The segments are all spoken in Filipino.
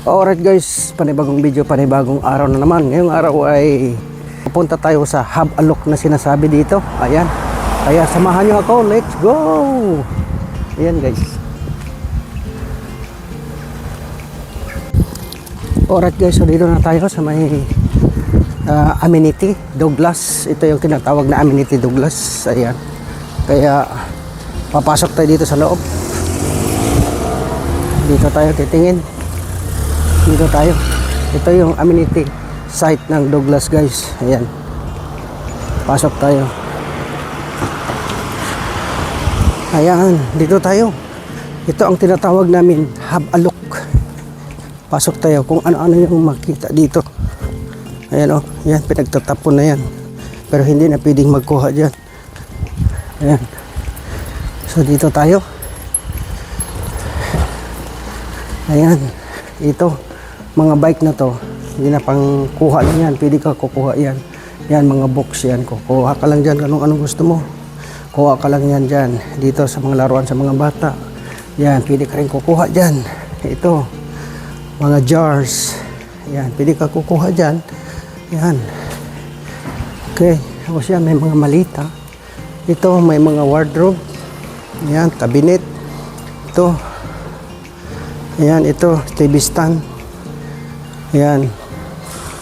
Alright guys, panibagong video, panibagong araw na naman. Ngayong araw ay pupunta tayo sa Hub Alok na sinasabi dito. Ayan. Kaya samahan nyo ako. Let's go! Ayan guys. Alright guys, so dito na tayo sa may ah, amenity Douglas. Ito yung tinatawag na amenity Douglas. Ayan. Kaya papasok tayo dito sa loob. Dito tayo titingin. Dito tayo. Ito yung amenity site ng Douglas guys. Ayan. Pasok tayo. Ayan, dito tayo. Ito ang tinatawag namin Hub Alok. Pasok tayo kung ano-ano yung makita dito. Ayan oh, yan, pinagtatapon na yan. Pero hindi na pwedeng magkuha dyan. Ayan. So dito tayo. Ayan. Ito. Mga bike na to. Hindi na pang kuha lang yan. Pwede ka kukuha yan. Yan mga box yan. Kukuha ka lang dyan kung anong gusto mo. Kuha ka lang yan dyan. Dito sa mga laruan sa mga bata. Yan. Pwede ka rin kukuha dyan. Ito. Mga jars. Yan. Pwede ka kukuha dyan. Yan. Okay. Tapos yan. May mga malita. Ito. May mga wardrobe. Yan. Cabinet. Ito. Ayan, ito, TV stand. Ayan.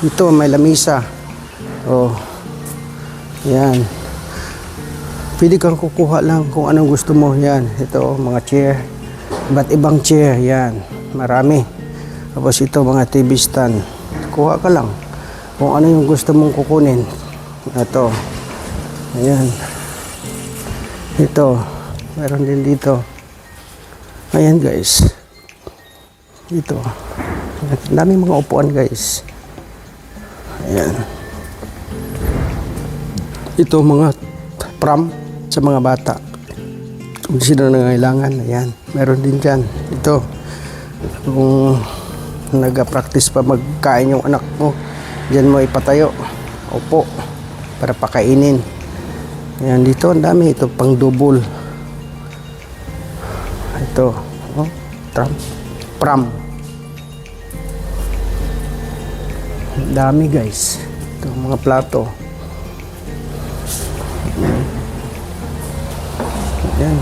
Ito, may lamisa. Oh. Ayan. Pwede kang kukuha lang kung anong gusto mo. Yan. Ito, mga chair. Iba't ibang chair. Yan. Marami. Tapos ito, mga TV stand. Kuha ka lang. Kung ano yung gusto mong kukunin. Ito. Ayan. Ito. Meron din dito. Ayan guys. Dito. Ang daming mga upuan guys. Ayan. Ito mga pram sa mga bata. Kung sino nangailangan, ayan. Meron din dyan. Ito. Kung nag-practice pa magkain yung anak mo, dyan mo ipatayo. Opo. Para pakainin. Ayan, dito ang dami. Ito pang double. Ito. Oh, tram. Pram. Dami guys. Ito mga plato. Yan.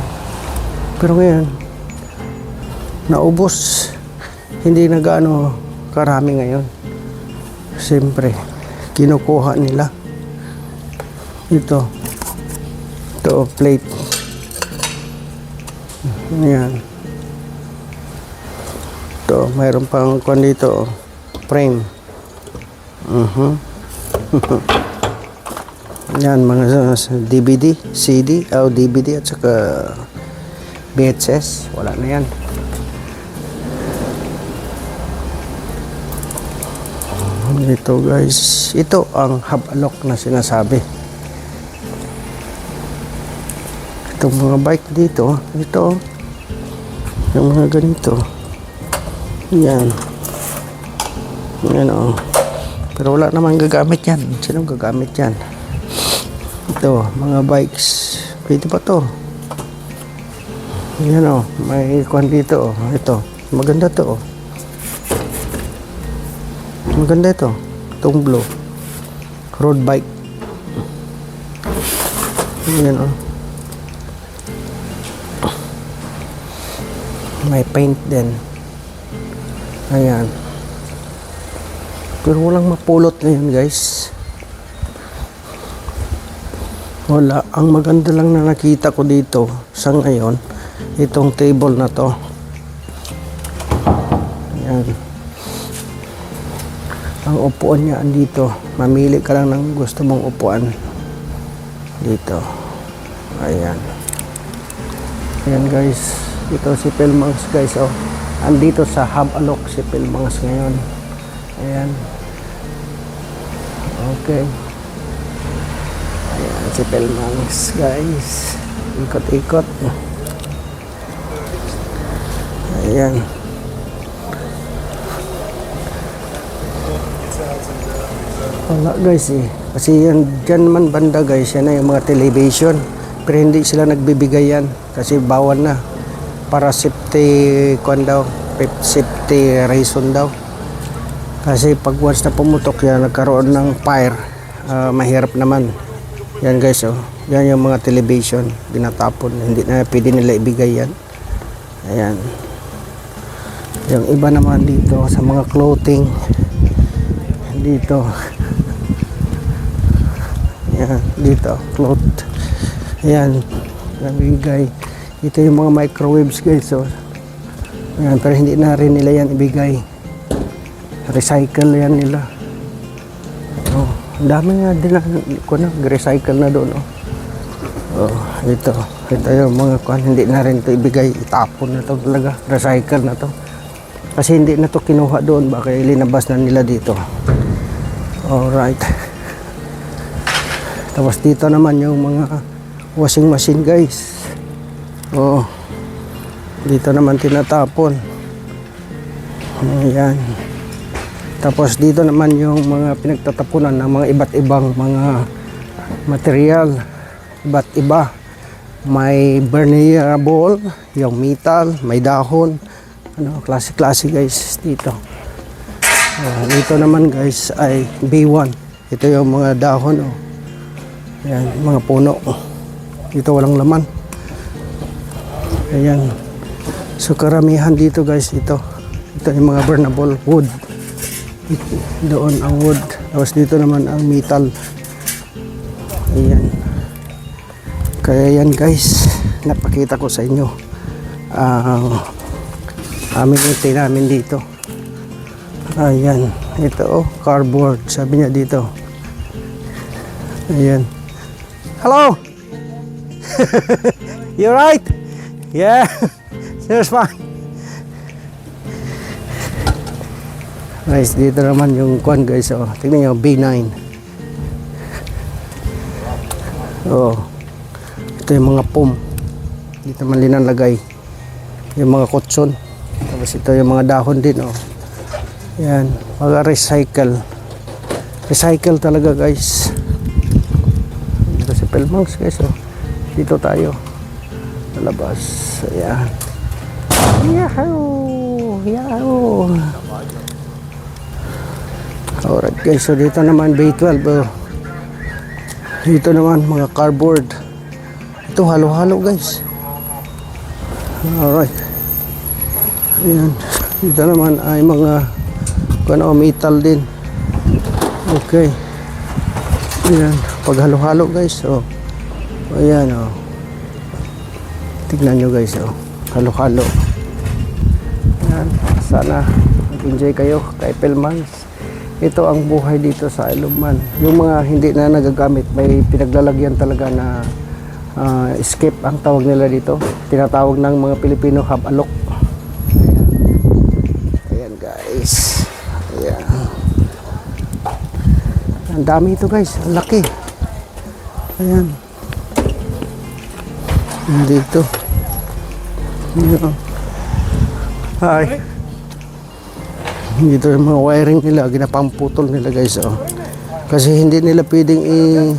Pero ngayon, naubos. Hindi na gaano karami ngayon. Siyempre, kinukuha nila. Ito. Ito, plate. Yan. Ito, mayroon pang kwan dito. Frame. Mhm. Yan, mga sa DVD, CD, o DVD at saka VHS. Wala na yan. Ito guys, ito ang hub alok na sinasabi. Itong mga bike dito, ito, yung mga ganito. Yan. Yan o. Pero wala namang gagamit yan. Sinong gagamit yan? Ito, mga bikes. Pwede pa to. Yan o. May kwan dito o. Ito. Maganda to o. Maganda ito. Itong blue. Road bike. Yan o. May paint din. Ayan. Pero walang mapulot ngayon guys. Wala. Ang maganda lang na nakita ko dito sa ngayon, itong table na to. Ayan. Ang upuan niya andito. Mamili ka lang ng gusto mong upuan. Dito. Ayan. Ayan guys. Ito si Pelmangs guys. Oh. Andito sa Hub Alok si Pelmangs ngayon. Ayan. Okay. Ayan si Pelmangs guys. Ikot-ikot. Ayan. Wala guys eh. Kasi yan, dyan man banda guys, yan na yung mga television. Pero hindi sila nagbibigay yan. Kasi bawal na. Para safety, kwan daw, safety reason daw. Kasi pag once na pumutok yan, nagkaroon ng fire, ah, mahirap naman. Yan guys, oh. Yan yung mga television, binatapon. Hindi na pwede nila ibigay yan. Ayan. Yung iba naman dito sa mga clothing. Dito. Yan, dito, cloth. Ayan, nabigay. Ito yung mga microwaves guys, oh. Ayan, pero hindi na rin nila yan ibigay. Recycle yan nila. Oh, dami nga din ko na, recycle na doon, oh. Oh, ito. Ito yung mga kuan hindi na rin ito ibigay, itapon na to talaga, recycle na to. Kasi hindi na to kinuha doon, baka ilinabas na nila dito. Alright. Tapos dito naman yung mga washing machine guys. Oh. Dito naman tinatapon. Ayan. Tapos dito naman yung mga pinagtatapunan ng mga iba't ibang mga material. Iba't iba. May vulnerable, yung metal, may dahon. Ano, klase-klase guys dito. Ah, dito naman guys ay B1. Ito yung mga dahon. Oh. Ayan, mga puno. Dito walang laman. Ayan. So karamihan dito guys ito. Ito yung mga burnable wood. Doon ang wood. Tapos dito naman ang metal. Ayan. Kaya yan guys, napakita ko sa inyo ang aming ite namin dito. Ayan. Ito oh, cardboard. Sabi niya dito. Ayan. Hello! You right? Yeah. There's fine. Guys, dito naman yung kwan guys. Oh, tingnan nyo, B9. Oh. Ito yung mga pum. Dito man linalagay. Yung mga kutson. Tapos ito yung mga dahon din. Oh. Yan. Mga recycle. Recycle talaga guys. Dito si Pelmangs guys. Oh. Dito tayo. Sa labas. Ayan. Yahoo! Yahoo! Alright guys, so dito naman B12 oh. Dito naman mga cardboard Ito halo-halo guys Alright Ayan Dito naman ay mga Ano, metal din Okay Ayan, pag halo-halo guys oh. Ayan oh. Tignan nyo guys oh. Halo-halo Ayan, sana enjoy kayo kay Pelmans ito ang buhay dito sa Iluman. Yung mga hindi na nagagamit, may pinaglalagyan talaga na ah, escape ang tawag nila dito. Tinatawag ng mga Pilipino habalok. Ayan. Ayan guys. Ayan. Ang dami ito guys. Ang laki. Ayan Dito. Ayan. Hi. Dito yung mga wiring nila, ginapamputol nila guys. Oh. Kasi hindi nila pwedeng i-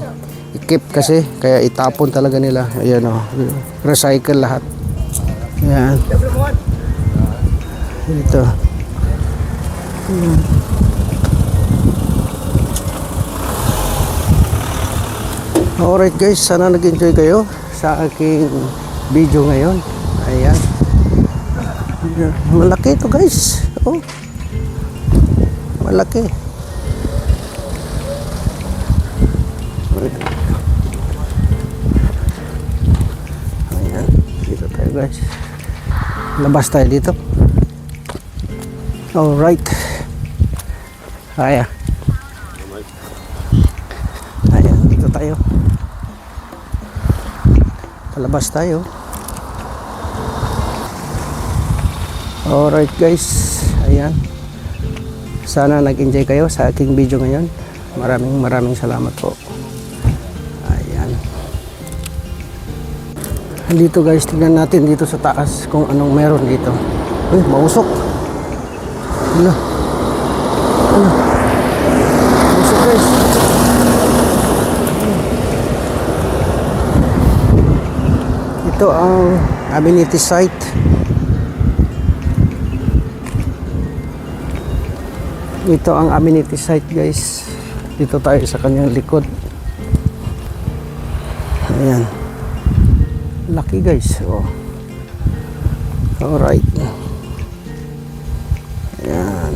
i-keep kasi, kaya itapon talaga nila. Ayan oh, recycle lahat. Ayan. Ito. Ayan. Alright guys, sana nag-enjoy kayo sa aking video ngayon. Ayan. Malaki ito guys. Oh. Malaki. Ayan. Dito tayo guys. Labas tayo dito. Alright. Ayan. Ayan. Dito tayo. Palabas tayo. Alright guys. Ayan. Sana nag-enjoy kayo sa aking video ngayon. Maraming maraming salamat po. Ayan. Dito guys, tingnan natin dito sa taas kung anong meron dito. Uy, mausok. Ano? Ano? Guys. Ito ang amenity site. Ito ang amenity site guys. Dito tayo sa kanyang likod. Ayan. Laki guys. Oh. Alright. Ayan.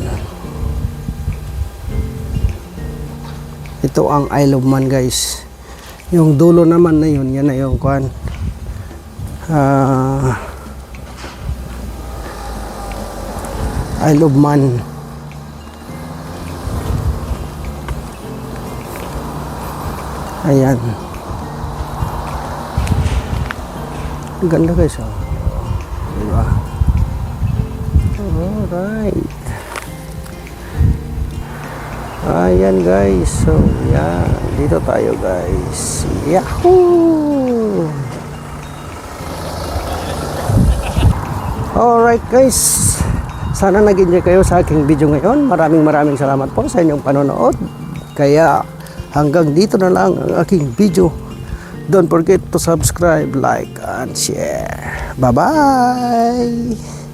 Ito ang Isle of Man guys. Yung dulo naman na yun, yan na yung kwan. Ah... Isle of Man. Ayan. Ang ganda guys, oh. Diba? Alright. Ayan guys. So, yan. Dito tayo guys. Yahoo! Alright guys. Sana nag-enjoy kayo sa aking video ngayon. Maraming maraming salamat po sa inyong panonood. Kaya hanggang dito na lang ang aking video. Don't forget to subscribe, like, and share. Bye-bye!